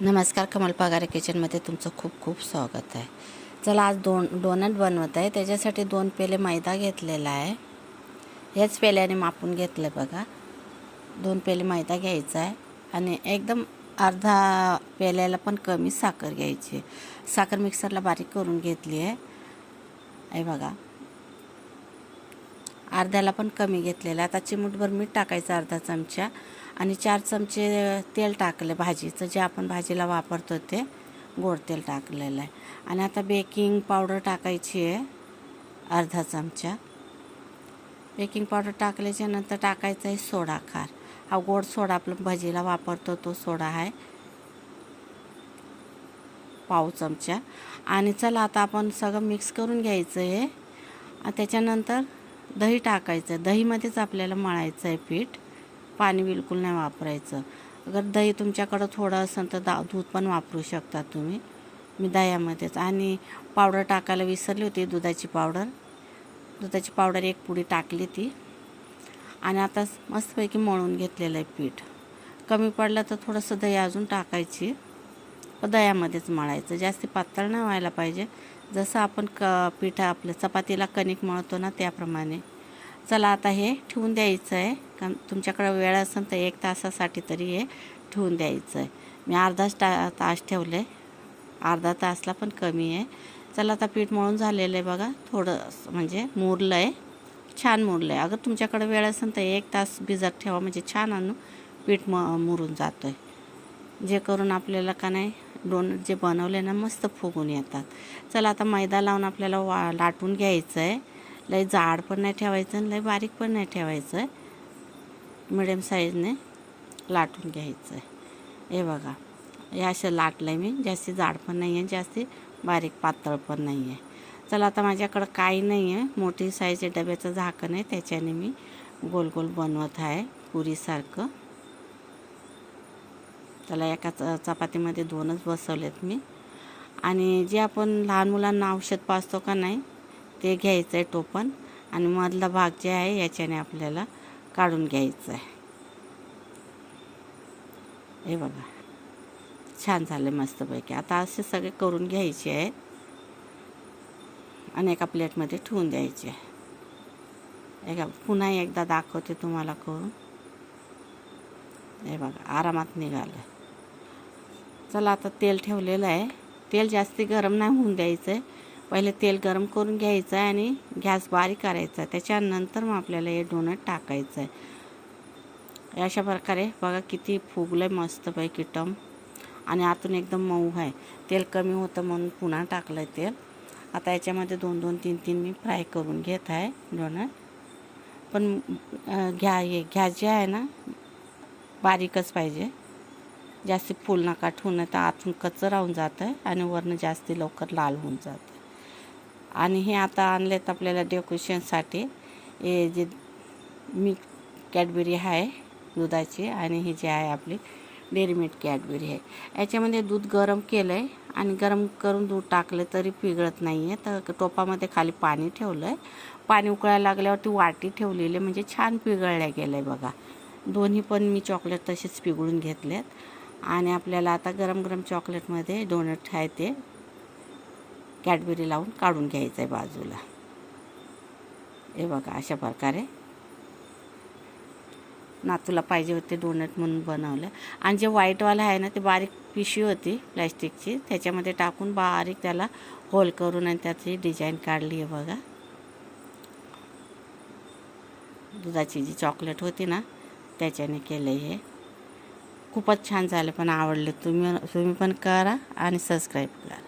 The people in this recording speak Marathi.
नमस्कार कमल पगारे किचनमध्ये तुमचं खूप खूप स्वागत आहे. चला आज दोन डोनट बनवत आहे. त्याच्यासाठी दोन पेले मैदा घेतलेला आहे. हेच पेल्याने मापून घेतलं बघा. दोन पेले मैदा घ्यायचा आहे आणि एकदम अर्धा पेल्याला पण कमी साखर घ्यायची आहे. साखर मिक्सरला बारीक करून घेतली आहे. हे बघा. अर्ध्याला पण कमी घेतलेलं. आहे आता चिमूटभर मीठ टाकायचं अर्धा चमचा आणि चार चमचे तेल टाकले भाजीचं. जे आपण भाजीला वापरतो ते गोड तेल टाकलेलं आहे. आणि आता बेकिंग पावडर टाकायची आहे अर्धा चमचा. बेकिंग पावडर टाकल्याच्या नंतर टाकायचं आहे सोडा खार. हा गोड सोडा आपलं भाजीला वापरतो तो सोडा आहे. पाव चमचा. आणि चला आता आपण सगळं मिक्स करून घ्यायचं आहे. त्याच्यानंतर दही टाकायचं. दहीमध्येच आपल्याला मळायचं आहे पीठ. पाणी बिलकुल नाही वापरायचं. अगर दही तुमच्याकडं थोडं असेल तर दा दूध पण वापरू शकता तुम्ही. मी दह्यामध्येच. आणि पावडर टाकायला विसरली होती दुधाची पावडर. दुधाची पावडर एक पुडी टाकली ती. आणि आता मस्तपैकी मळून घेतलेलं आहे पीठ. कमी पडलं तर थोडंसं दही अजून टाकायची. दह्यामध्येच मळायचं. जास्ती पातळ नाही व्हायला पाहिजे. जसं आपण क पीठ आपलं चपातीला कणिक मळतो ना त्याप्रमाणे. चला आता हे ठेवून द्यायचं आहे. कारण तुमच्याकडं वेळ असेल तर एक तासासाठी तरी हे ठेवून द्यायचं आहे. मी अर्धाच ता तास आहे अर्धा तासला पण कमी आहे. चला आता पीठ मळून झालेलं आहे बघा. थोडं म्हणजे मुरलं आहे. छान मुरलं आहे. अगर तुमच्याकडे वेळ असेल तर एक तास भिजत ठेवा. म्हणजे छान आणू. पीठ म मुरून जातो आहे जे करून आपल्याला का नाही डोनट जे बनवले ना मस्त फुगून येतात. चला आता मैदा लावून आपल्याला वा लाटून घ्यायचं आहे लई जाड पण नाही ठेवायचं आणि लई बारीक पण नाही ठेवायचं आहे मिडियम साईजने लाटून घ्यायचं आहे हे बघा हे असं लाटलं आहे मी. जास्ती जाड पण नाही आहे जास्ती बारीक पातळ पण नाही आहे चला आता माझ्याकडं काही नाही आहे मोठी साईजच्या डब्याचं झाकण आहे त्याच्याने मी गोल गोल बनवत आहे पुरीसारखं. त्याला एका च चपातीमध्ये दोनच बसवलेत मी. आणि जे आपण लहान मुलांना औषध पाजतो का नाही ते घ्यायचं आहे टोपण आणि मधला भाग जे आहे याच्याने आपल्याला काढून घ्यायचं आहे हे बघा. छान झालं मस्तपैकी. आता असे सगळे करून घ्यायचे आहेत. आणि एका प्लेटमध्ये ठेवून द्यायचे. हे का पुन्हा एकदा दाखवते तुम्हाला करून. हे बघा आरामात निघालं. चला आता तेल ठेवलेलं आहे. तेल जास्ती गरम नाही होऊन द्यायचं आहे पहिले तेल गरम करून घ्यायचं आहे आणि गॅस बारीक करायचा आहे त्याच्यानंतर मग आपल्याला हे डोनट टाकायचं आहे अशा प्रकारे बघा किती फुगलं आहे मस्तपैकी टम. आणि आतून एकदम मऊ आहे. तेल कमी होतं म्हणून पुन्हा टाकलं आहे तेल. आता याच्यामध्ये दोन दोन तीन तीन मी फ्राय करून घेत आहे डोनट. पण घ्या हे घ्या जे आहे ना बारीकच पाहिजे. जास्ती फुल नका ठेवून तर आतून कच्चं राहून जातं आहे आणि वरनं जास्ती लवकर लाल होऊन जातं आणि हे आता आणलेत आपल्याला डेकोरेशनसाठी हे जे मी कॅडबरी आहे दुधाची आणि हे जे आहे आपली डेअरी कॅडबेरी कॅडबरी आहे. याच्यामध्ये दूध गरम केलं आहे आणि गरम करून दूध टाकलं तरी पिघळत नाही आहे तर टोपामध्ये खाली पाणी ठेवलं आहे पाणी उकळायला लागल्यावरती वाटी ठेवलेली म्हणजे छान पिघळल्या गेलं आहे बघा. दोन्ही पण मी चॉकलेट तसेच पिघळून घेतलेत. आणि आपल्याला आता गरम गरम चॉकलेटमध्ये डोनट आहे ते. कॅडबरी लावून काढून घ्यायचं आहे बाजूला. हे बघा अशा प्रकारे. नातूला पाहिजे होते डोनट म्हणून बनवलं. आणि जे व्हाईटवालं आहे ना ते बारीक पिशवी होती प्लॅस्टिकची त्याच्यामध्ये टाकून बारीक त्याला होल करून आणि त्याची डिझाईन काढली आहे बघा. दुधाची जी चॉकलेट होती ना त्याच्याने केलं हे. खूपच छान झालं पण आवडले. तुम्ही तुम्ही पण करा आणि सबस्क्राईब करा.